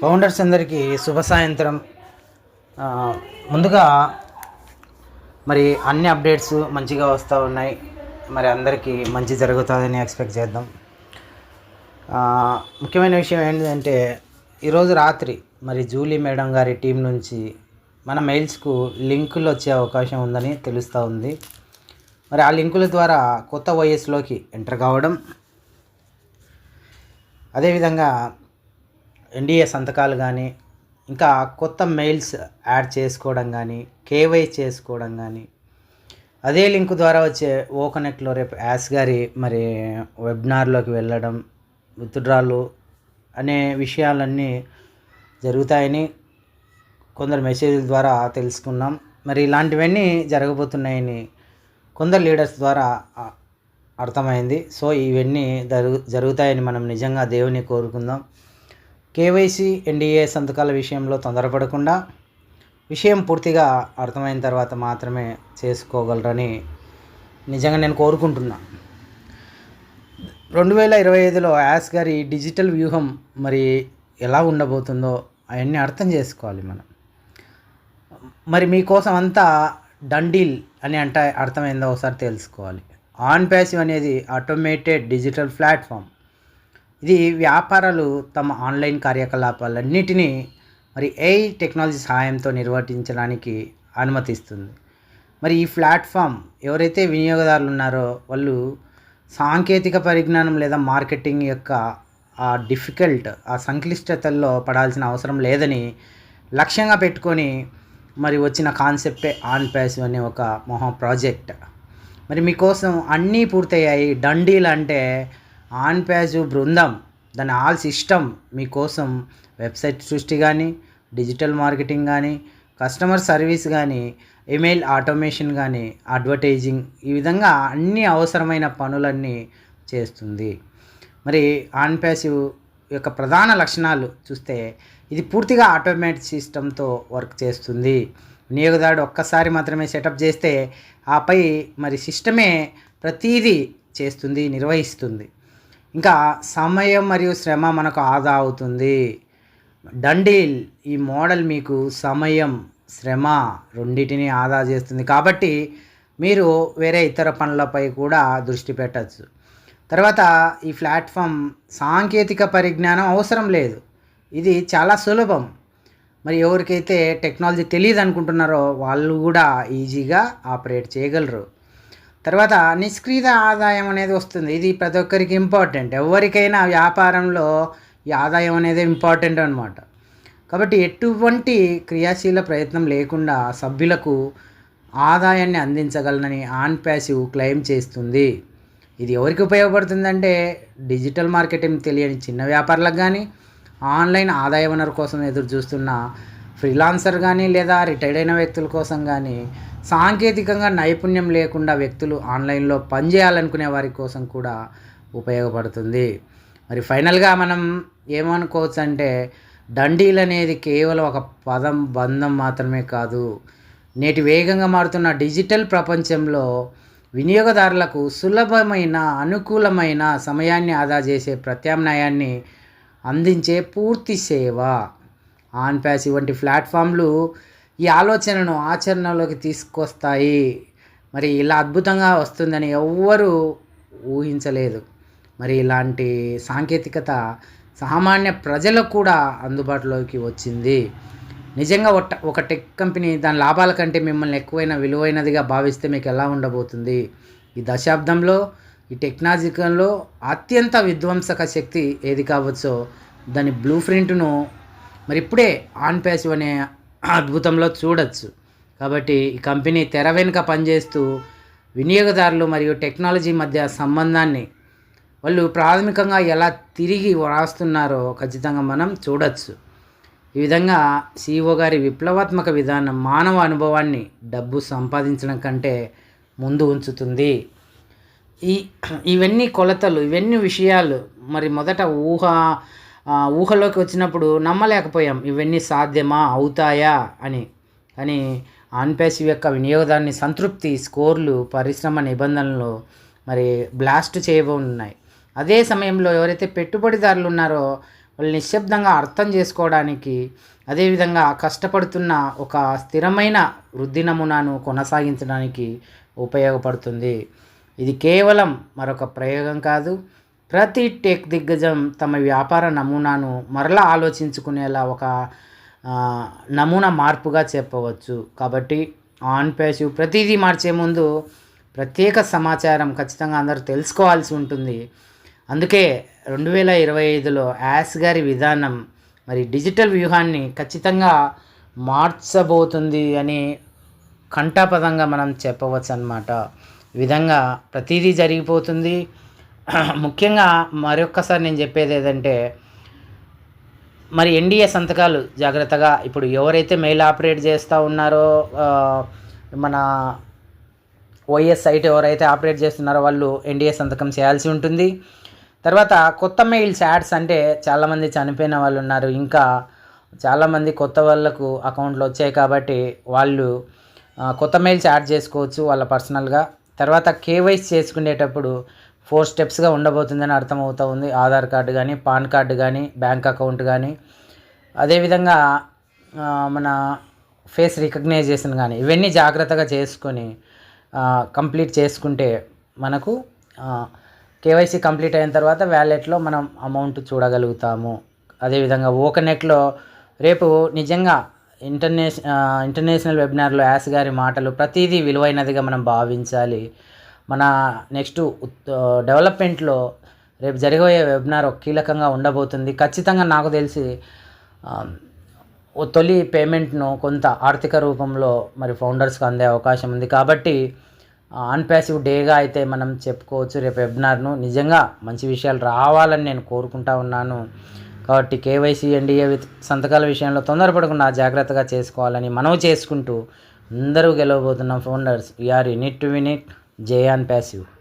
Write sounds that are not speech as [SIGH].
Founders అందరికీ శుభ సాయంత్రం. ముందుగా మరి అన్ని అప్డేట్స్ మంచిగా వస్తూ ఉన్నాయి. మరి అందరికీ మంచి జరుగుతుందని ఎక్స్పెక్ట్ చేద్దాం. ముఖ్యమైన విషయం ఏంటంటే ఈరోజు రాత్రి మరి జూలీ మేడం గారి టీం నుంచి మన మెయిల్స్కు లింకులు వచ్చే అవకాశం ఉందని తెలుస్తూ ఉంది. మరి ఆ లింకుల ద్వారా కొత్త వైఎస్లోకి ఎంటర్ కావడం అదేవిధంగా ఎన్డీఏ సంతకాలు కానీ ఇంకా కొత్త మెయిల్స్ యాడ్ చేసుకోవడం కానీ కేవై చేసుకోవడం కానీ అదే లింక్ ద్వారా వచ్చే ఓ కనెక్ట్లో రేపు యాస్ గారి మరి వెబినార్లోకి వెళ్ళడం విత్డ్రాలు అనే విషయాలన్నీ జరుగుతాయని కొందరు మెసేజ్ల ద్వారా తెలుసుకున్నాం. మరి ఇలాంటివన్నీ జరగబోతున్నాయని కొందరు లీడర్స్ ద్వారా అర్థమైంది. సో ఇవన్నీ జరుగు జరుగుతాయని మనం నిజంగా దేవుని కోరుకుందాం. కేవైసీ ఎన్డీఏ సంతకాల విషయంలో తొందరపడకుండా విషయం పూర్తిగా అర్థమైన తర్వాత మాత్రమే చేసుకోగలరని నిజంగా నేను కోరుకుంటున్నా. రెండు వేల ఇరవై ఐదులో యాస్ గారి డిజిటల్ వ్యూహం మరి ఎలా ఉండబోతుందో అవన్నీ అర్థం చేసుకోవాలి మనం. మరి మీకోసం అంతా డండీల్ అని అంటే అర్థమైందో ఒకసారి తెలుసుకోవాలి. ఆన్ ప్యాసివ్ అనేది ఆటోమేటెడ్ డిజిటల్ ప్లాట్ఫామ్. ఇది వ్యాపారాలు తమ ఆన్లైన్ కార్యకలాపాలన్నిటినీ మరి ఏఐ టెక్నాలజీ సహాయంతో నిర్వర్తించడానికి అనుమతిస్తుంది. మరి ఈ ప్లాట్ఫామ్ ఎవరైతే వినియోగదారులు ఉన్నారో వాళ్ళు సాంకేతిక పరిజ్ఞానం లేదా మార్కెటింగ్ యొక్క ఆ డిఫికల్ట్ ఆ సంక్లిష్టతల్లో పడాల్సిన అవసరం లేదని లక్ష్యంగా పెట్టుకొని మరి వచ్చిన కాన్సెప్టే ఆన్ ప్యాసివ్ అనే ఒక మొహం ప్రాజెక్ట్. మరి మీకోసం అన్నీ పూర్తయ్యాయి. డండీలు అంటే ఆన్ బృందం. దాని ఆల్ సిస్టమ్ మీకోసం వెబ్సైట్ సృష్టి కానీ డిజిటల్ మార్కెటింగ్ కానీ కస్టమర్ సర్వీస్ కానీ ఈమెయిల్ ఆటోమేషన్ కానీ అడ్వర్టైజింగ్ ఈ విధంగా అన్ని అవసరమైన పనులన్నీ చేస్తుంది. మరి ఆన్ ప్యాసివ్ యొక్క ప్రధాన లక్షణాలు చూస్తే ఇది పూర్తిగా ఆటోమేటిక్ సిస్టంతో వర్క్ చేస్తుంది. వినియోగదారుడు ఒక్కసారి మాత్రమే సెటప్ చేస్తే ఆపై మరి సిస్టమే ప్రతీదీ చేస్తుంది నిర్వహిస్తుంది. ఇంకా సమయం మరియు శ్రమ మనకు ఆదా అవుతుంది. డండీల్ ఈ మోడల్ మీకు సమయం శ్రమ రెండింటిని ఆదా చేస్తుంది. కాబట్టి మీరు వేరే ఇతర పనులపై కూడా దృష్టి పెట్టచ్చు. తర్వాత ఈ ప్లాట్ఫామ్ సాంకేతిక పరిజ్ఞానం అవసరం లేదు. ఇది చాలా సులభం. మరి ఎవరికైతే టెక్నాలజీ తెలియదు అనుకుంటున్నారో వాళ్ళు కూడా ఈజీగా ఆపరేట్ చేయగలరు. తర్వాత నిష్క్రియ ఆదాయం అనేది వస్తుంది. ఇది ప్రతి ఒక్కరికి ఇంపార్టెంట్ ఎవరికైనా వ్యాపారంలో ఈ ఆదాయం అనేది ఇంపార్టెంట్ అనమాట కాబట్టి ఎటువంటి క్రియాశీల ప్రయత్నం లేకుండా సభ్యులకు ఆదాయాన్ని అందించగలనని ఆన్ ప్యాసివ్ క్లెయిమ్ చేస్తుంది. ఇది ఎవరికి ఉపయోగపడుతుందంటే డిజిటల్ మార్కెటింగ్ తెలియని చిన్న వ్యాపారులకు కానీ ఆన్లైన్ ఆదాయ వనరు కోసం ఎదురు చూస్తున్న ఫ్రీలాన్సర్ కానీ లేదా రిటైర్డ్ అయిన వ్యక్తుల కోసం కానీ సాంకేతికంగా నైపుణ్యం లేకుండా వ్యక్తులు ఆన్లైన్లో పనిచేయాలనుకునే వారి కోసం కూడా ఉపయోగపడుతుంది. మరి ఫైనల్గా మనం ఏమనుకోవచ్చు అంటే డండీలు అనేది కేవలం ఒక పదం బంధం మాత్రమే కాదు. నేటి వేగంగా మారుతున్న డిజిటల్ ప్రపంచంలో వినియోగదారులకు సులభమైన అనుకూలమైన సమయాన్ని ఆదా చేసే ప్రత్యామ్నాయాన్ని అందించే పూర్తి సేవ. ఆన్ ప్యాసి వంటి ప్లాట్ఫామ్లు ఈ ఆలోచనను ఆచరణలోకి తీసుకొస్తాయి. మరి ఇలా అద్భుతంగా వస్తుందని ఎవ్వరూ ఊహించలేదు. మరి ఇలాంటి సాంకేతికత సామాన్య ప్రజలకు కూడా అందుబాటులోకి వచ్చింది. నిజంగా ఒక ఒక టెక్ కంపెనీ దాని లాభాల కంటే మిమ్మల్ని ఎక్కువైన విలువైనదిగా భావిస్తే మీకు ఎలా ఉండబోతుంది? ఈ దశాబ్దంలో ఈ టెక్నాలజికల్లో అత్యంత విధ్వంసక శక్తి ఏది కావచ్చో దాని బ్లూ ప్రింట్ను మరి ఇప్పుడే ఆన్ ప్యాసివ్ అనే అద్భుతంలో చూడొచ్చు. కాబట్టి ఈ కంపెనీ తెర వెనుక పనిచేస్తూ వినియోగదారులు మరియు టెక్నాలజీ మధ్య సంబంధాన్ని వాళ్ళు ప్రాథమికంగా ఎలా తిరిగి వ్రాస్తున్నారో ఖచ్చితంగా మనం చూడొచ్చు. ఈ విధంగా సిఇఓ గారి విప్లవాత్మక విధానం మానవ అనుభవాన్ని డబ్బు సంపాదించడం కంటే ముందు ఉంచుతుంది. ఈ ఇవన్నీ కొలతలు ఇవన్నీ విషయాలు మరి మొదట ఊహ ఊహలోకి వచ్చినప్పుడు నమ్మలేకపోయాం. ఇవన్నీ సాధ్యమా? అవుతాయా? అని. కానీ ఆన్పేసి యొక్క వినియోగదారుని సంతృప్తి స్కోర్లు పరిశ్రమ నిబంధనలు మరి బ్లాస్ట్ చేయబోతున్నాయి అదే సమయంలో ఎవరైతే పెట్టుబడిదారులు ఉన్నారో వాళ్ళు నిశ్శబ్దంగా అర్థం చేసుకోవడానికి అదేవిధంగా కష్టపడుతున్న ఒక స్థిరమైన వృద్ధి నమూనాను కొనసాగించడానికి ఉపయోగపడుతుంది. ఇది కేవలం మరొక ప్రయోగం కాదు. ప్రతి టెక్ దిగ్గజం తమ వ్యాపార నమూనాను మరలా ఆలోచించుకునేలా ఒక నమూనా మార్పుగా చెప్పవచ్చు. కాబట్టి ఆన్ ప్యాసివ్ ప్రతిదీ మార్చే ముందు ప్రత్యేక సమాచారం ఖచ్చితంగా అందరూ తెలుసుకోవాల్సి ఉంటుంది. అందుకే రెండు వేల ఇరవై ఐదులో యాస్ గారి విధానం మరి డిజిటల్ వ్యూహాన్ని ఖచ్చితంగా మార్చబోతుంది అని కంఠాపదంగా మనం చెప్పవచ్చు అనమాట ఈ విధంగా ప్రతిదీ జరిగిపోతుంది. [CLEARS THROAT] ముఖ్యంగా మరొక్కసారి నేను చెప్పేది ఏదంటే మరి ఎన్డీఏ సంతకాలు జాగ్రత్తగా ఇప్పుడు ఎవరైతే మెయిల్ ఆపరేట్ చేస్తూ ఉన్నారో మన ఓఎస్ సైట్ ఎవరైతే ఆపరేట్ చేస్తున్నారో వాళ్ళు ఎన్డీఏ సంతకం చేయాల్సి ఉంటుంది. తర్వాత కొత్త మెయిల్స్ యాడ్స్ అంటే చాలామంది చనిపోయిన వాళ్ళు ఉన్నారు. ఇంకా చాలామంది కొత్త వాళ్ళకు అకౌంట్లు వచ్చాయి కాబట్టి వాళ్ళు కొత్త మెయిల్స్ యాడ్ చేసుకోవచ్చు వాళ్ళ పర్సనల్గా. తర్వాత కేవైసీ చేసుకునేటప్పుడు ఫోర్ స్టెప్స్గా ఉండబోతుందని అర్థమవుతూ ఉంది. ఆధార్ కార్డు కానీ పాన్ కార్డు కానీ బ్యాంక్ అకౌంట్ కానీ అదేవిధంగా మన ఫేస్ రికగ్నైజేషన్ కానీ ఇవన్నీ జాగ్రత్తగా చేసుకొని కంప్లీట్ చేసుకుంటే మనకు కేవైసీ కంప్లీట్ అయిన తర్వాత వ్యాలెట్లో మనం అమౌంట్ చూడగలుగుతాము. అదేవిధంగా ఓకనెట్లో రేపు నిజంగా ఇంటర్నేష్ ఇంటర్నేషనల్ వెబినార్లో యాస్ గారి మాటలు ప్రతిదీ విలువైనదిగా మనం భావించాలి. మన నెక్స్ట్ డెవలప్మెంట్లో రేపు జరిగే వెబినార్ కీలకంగా ఉండబోతుంది. ఖచ్చితంగా నాకు తెలిసి ఓ తొలి పేమెంట్ను కొంత ఆర్థిక రూపంలో మరి ఫౌండర్స్కి అందే అవకాశం ఉంది. కాబట్టి అన్పాసివ్ డేగా అయితే మనం చెప్పుకోవచ్చు రేపు వెబినార్ను. నిజంగా మంచి విషయాలు రావాలని నేను కోరుకుంటా ఉన్నాను. కాబట్టి కేవైసీ ఎన్డీఏ విత్ సంతకాల విషయంలో తొందరపడకుండా జాగ్రత్తగా చేసుకోవాలని మనవి చేసుకుంటూ అందరూ గెలవబోతున్నాం. Founders we are unite to win it J on passive.